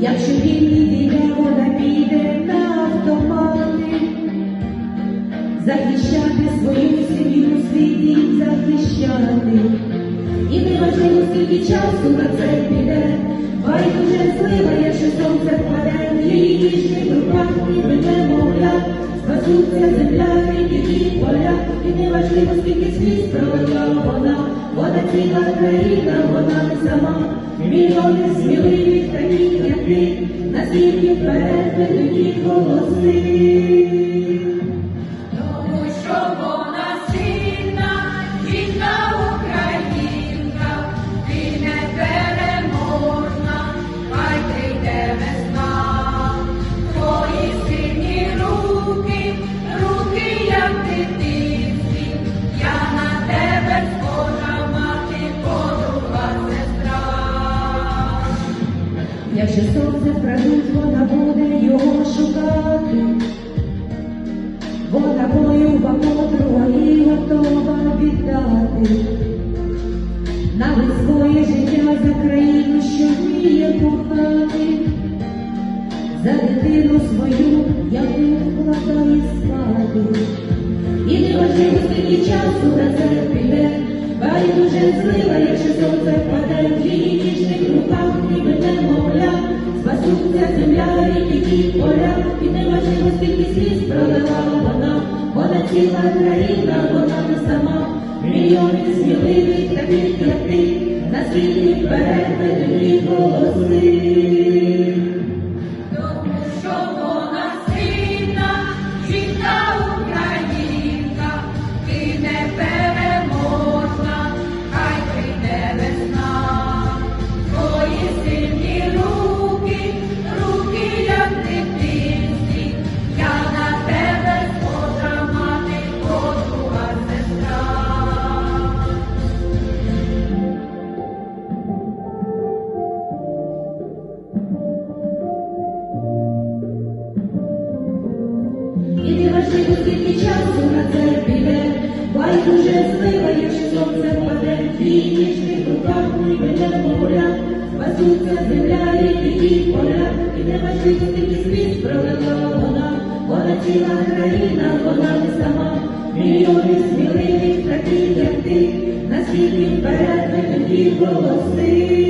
Якщо вільний дійде, вона піде на автомати, захищати свою сім'ю, свій дім захищати. І не важливо, скільки часу на це піде, байдуже злива, якщо сонце впаде, її ніжних руках ніби немовля, спасуться земля, і поля, і не важливо, скільки сліз пролила вона, вона ціла країна, вона не сама, мільйони як ти, наскільки ведуть голоси. Тому що вона Якщо сонце вкрадуть, вона буде його шукати. Вона бойова подруга і готова віддати. Навіть своє життя за країну, що вміє кохати. За дитину свою, яку вкладає спати. І не важливо, скільки часу на це скільки сліз пролила вона, вона ціла країна, вона не сама, мільйони сміливих, таких, як ти, на світі вперед голоси. І не важливо, скільки часу на це піде, байдуже злива, якщо сонце впаде, в її ніжних руках ніби немовля, спасуться земля, ріки і поля, і не важливо, скільки сліз пролила вона, вона ціла країна, вона не сама, мільйони сміливих, таких, як ти, вперед ведуть голоси.